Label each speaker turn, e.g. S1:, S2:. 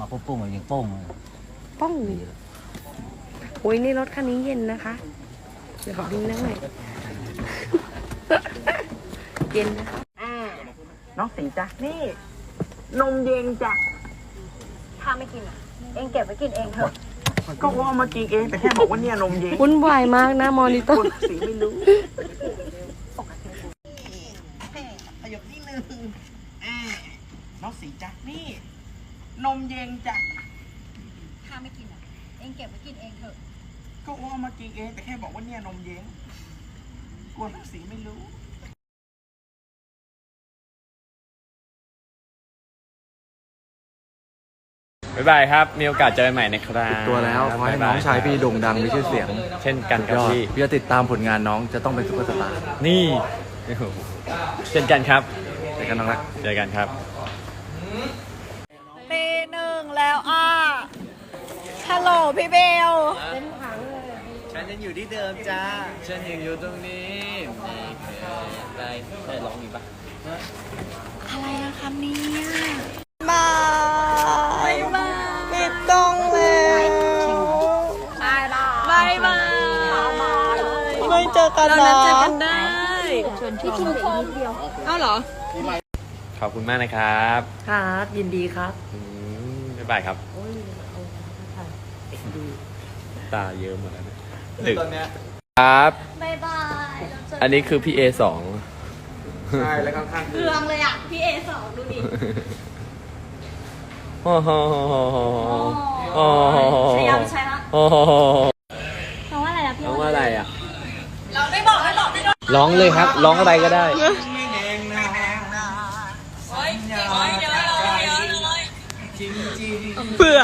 S1: มาปุ้งปุ้งๆอย่างโป้งเลย
S2: ป้องโอ้ยนี่รถคันนี้เย็นนะคะ เดี๋ยวขอดูนั่งหน่อย เย็นนะคะ
S3: น้องสีจ้ะนี่ นมเย็นจ้ะ
S4: ถ้าไม่กินอะ เองเก็บไว้กินเองเถอะ
S3: ก็ว่ามากินเองแต่แค่บอกว่าเนี่ยนมเย็น
S2: วุ่นวายมากนะมอนิเตอ
S3: คน
S2: ร์
S3: สีไม่รู้ขยับนิดนึงอ่าน้อง สีจ้ะนี่ นมเย็นจ้ะ
S4: ถ้าไม่กินอะ เองเก็บไว้กินเองเถอะ
S3: ก็ว่ามากินเอง แต่แค่บอกว่าเนี่ยนมเย็นกลัวน้องสีไม่รู้
S5: บ๊ายบายครับ มีโอกาสเจอกันใหม่นะครับ
S6: ตัวแล้วขอให้น้องชายพี่โด่งดังมีชื่อเสียง
S5: เช่นกันครับ
S6: ยอด
S5: พี่
S6: พี่จะติดตามผลงานน้องจะต้องเป็นซุปเปอร์สตาร์
S5: นี่โอ้โหเช่นกันครับ
S6: แต่กันน้องรัก
S5: เจอกันครับ
S7: ตีหนึ่งแล้วอะฮัลโหลพี่เบล
S1: ฉันยังอยู่ที่เดิมจ้า ฉันยังอยู่ตรงนี้ได้ได้ร้องอีกปะ
S7: อะไรอะคะเนี่ยบายบายปิดกล้องแล้วบายบายบายไม่เจอกัน
S2: เรา
S7: แล้
S2: นัด
S7: ว
S2: เจอกันได้
S4: พี่กินเองนิดเดียว
S7: เอ้าเหรอ
S5: ขอบคุณมากนะครับ
S2: ครับ ยินดีครับ
S5: อืมบ๊ายบายครับตาเยอะหมดแล้วเนี่ยดึกครับ
S4: บายบาย
S5: อันนี้คือพี่เอสอง
S6: ใช่แล้วข้างๆ
S4: เรืองเลยอะ พี่เอสองดูดิ
S5: โอ้โหโอ้โห
S4: ใช้ยังใช้ละ
S5: โอ้โห
S4: น้องว่าอะไรอะพี่
S5: ร้องว่าอะไรอะร้องไม่บอกไม่บอกไม่บอกร้องเลยครับ ร้องอะไรก็ได้
S7: เบื่อ